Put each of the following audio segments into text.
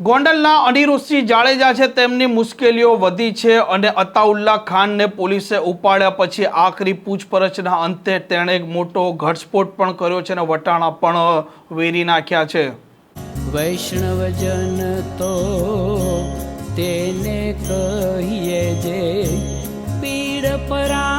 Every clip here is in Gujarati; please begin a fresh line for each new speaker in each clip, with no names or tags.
ગોંડલના અનિરુદ્ધસિંહ જાડેજા છે, તેમની મુશ્કેલીઓ વધી છે અને અતાઉલ્લા ખાનને પોલીસે ઉપાડ્યા પછી આખરી પૂછપરછના અંતે તેણે એક મોટો ઘટસ્ફોટ પણ કર્યો છે અને વટાણા પણ વેરી નાખ્યા છે.
વૈષ્ણવજન તો તેને કહીએ જે પીડ પરાઈ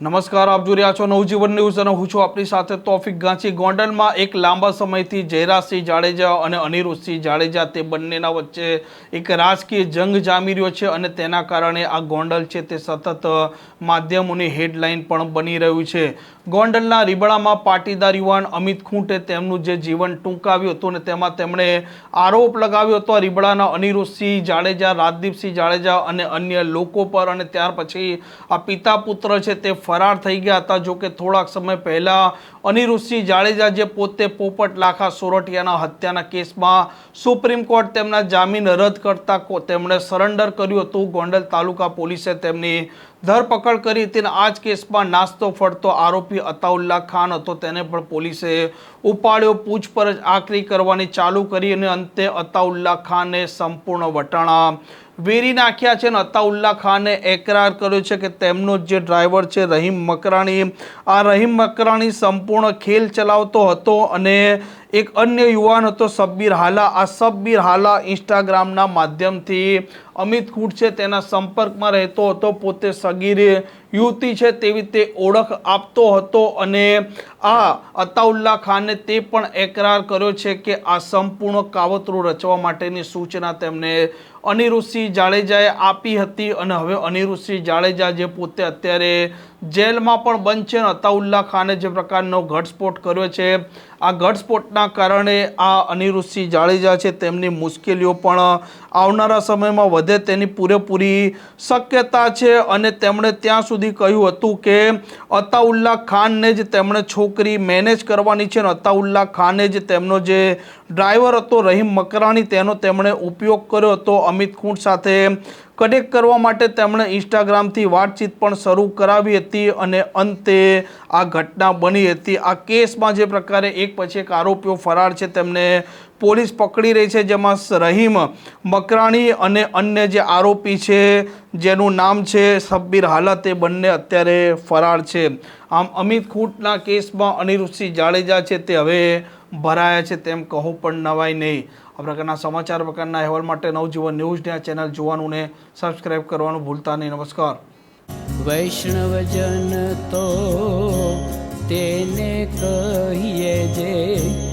નમસ્કાર, આપ જોઈ રહ્યા છો નવજીવન ન્યૂઝ અને હું છું આપણી સાથે તોફિક ગાંચી. ગોંડલમાં એક લાંબા સમયથી જયરાજસિંહ જાડેજા અને અનિરુદ્ધસિંહ જાડેજા તે બંનેના વચ્ચે એક રાજકીય જંગ જામી રહ્યો છે અને તેના કારણે આ ગોંડલ છે તે સતત માધ્યમોની હેડલાઇન પણ બની રહ્યું છે. ગોંડલના રીબડામાં પાટીદાર યુવાન અમિત ખૂંટે તેમનું જે જીવન ટૂંકાવ્યું હતું અને તેમાં તેમણે આરોપ લગાવ્યો હતો રીબડાના અનિરુદ્ધસિંહ જાડેજા, રાજદીપસિંહ જાડેજા અને અન્ય લોકો પર અને ત્યાર પછી આ પિતા પુત્ર છે તે ફરાર થઈ ગયા હતા. જો કે થોડાક સમય પહેલાં અનિરુદ્ધસિંહ જાડેજા જે પોતે પોપટ લાખા સોરઠિયાના હત્યાના કેસમાં સુપ્રીમ કોર્ટ તેમના જામીન રદ કરતા તેમણે સરેન્ડર કર્યું હતું. ગોંડલ તાલુકા પોલીસે તેમની ધરપકડ કરી હતી આ જ કેસમાં નાસ્તો ફરતો આરોપી અતાઉલ્લા ખાન હતો. તેને પણ પોલીસે ઉપાડ્યો, પૂછપરછ, આકરી કરવાની ચાલુ કરી અને અંતે અતાઉલ્લા ખાને સંપૂર્ણ વટાણા વેરી નાખ્યા છે અને અતાઉલ્લા ખાને એકરાર કર્યો છે કે તેમનો જે ડ્રાઈવર છે રહીમ મકરાણી, આ રહીમ મકરાણી સંપૂર્ણ ખેલ ચલાવતો હતો અને એક અન્ય યુવાન હતો સબ્બીર હાલા. આ સબ્બીર હાલા ઇન્સ્ટાગ્રામના માધ્યમથી અમિત કુટ છે તેના સંપર્કમાં રહેતો હતો. પોતે સગીર યુવતી છે તેવી તે ઓળખ આપતો હતો અને આ અતાઉલ્લા ખાને તે પણ એકરાર કર્યો છે કે આ સંપૂર્ણ કાવતરું રચવા માટેની સૂચના તેમને અનિરુદ્ધસિંહ જાડેજાએ આપી હતી અને હવે અનિરુદ્ધસિંહ જાડેજા જે પોતે અત્યારે જેલમાં પણ બંધ છે અને અતાઉલ્લા ખાને જે પ્રકારનો ઘટસ્ફોટ કર્યો છે, આ ઘટસ્ફોટના કારણે આ અનિરુદ્ધસિંહ જાડેજા છે તેમની મુશ્કેલીઓ પણ આવનારા સમયમાં વધે તેની પૂરેપૂરી શક્યતા છે અને તેમણે ત્યાં સુધી કહ્યું હતું કે અતાઉલ્લા ખાનને જ તેમણે છોકરી મેનેજ કરવાની છે અને અતાઉલ્લા ખાને જ તેમનો જે ડ્રાઈવર હતો રહીમ મકરાણી તેનો તેમણે ઉપયોગ કર્યો હતો. અમિત ખૂંટ સાથે કનેક્ટ કરવા માટે તેમણે ઇન્સ્ટાગ્રામથી વાતચીત પણ શરૂ કરાવી હતી અને અંતે આ ઘટના બની હતી. આ કેસમાં જે પ્રકારે એક પછી એક આરોપીઓ ફરાર છે, તેમને પોલીસ પકડી રહી છે, જેમાં રહીમ મકરાણી અને અન્ય જે આરોપી છે, જેનું નામ છે સબ્બીર હાલત એ બંને અત્યારે ફરાર છે. આમ અમિત ખૂંટના કેસમાં અનિરુદ્ધસિંહ જાડેજા છે, તે હવે ભરાયા છે તેમ કહો પણ નવાય નહીં. આ પ્રકારના સમાચાર પ્રકારના અહેવાલ માટે નવજીવન ન્યૂઝની આ ચેનલ જોવાનું ને સબસ્ક્રાઈબ કરવાનું ભૂલતા નહીં. નમસ્કાર.
વૈષ્ણવજન તો તેને કહીએ જે